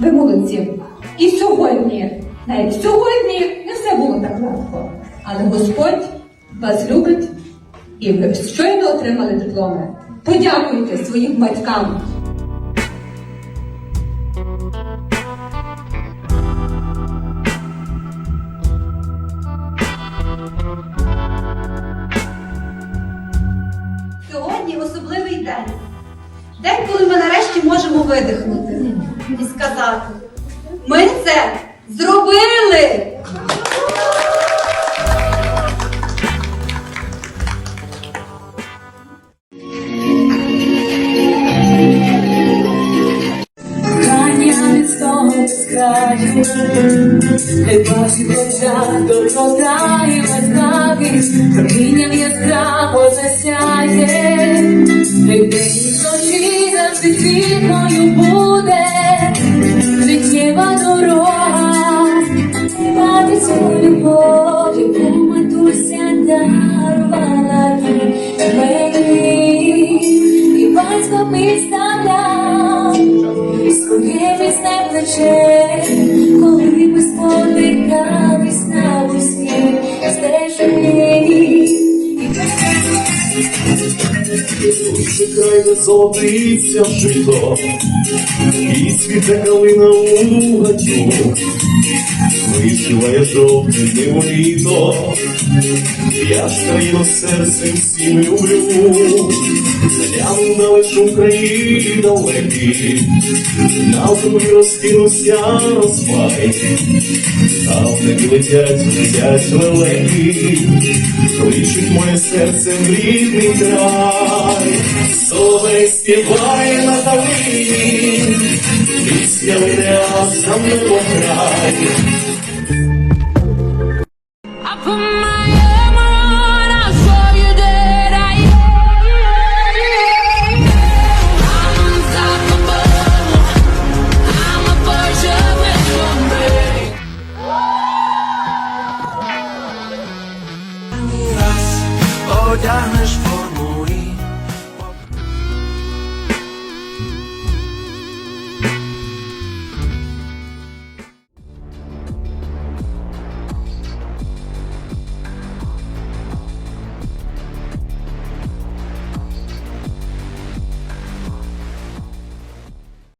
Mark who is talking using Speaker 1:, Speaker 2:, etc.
Speaker 1: Ви молодці. І сьогодні, навіть сьогодні не все було так легко. Але Господь вас любить і ви щойно отримали дипломи. Подякуйте своїм батькам.
Speaker 2: День. День, ми нарешті можемо видихнути і сказати: ми це зробили!
Speaker 3: Не бачить очах доброта і безбавість, промінням яскраво засяє, плече, коли ми спотикались на весні стежині.
Speaker 4: Край золотиться жито, і світе калина у гатю, вишиває жовтий диво літо, я ж країну серцем всім люблю, гляну на лиш Україні далекі, навкруги розкинувся розпай, а в небі летять, летять лелеки, кличуть моє серце в рідний край, Соловей співає на калині, пісня а сам не край, olhar nas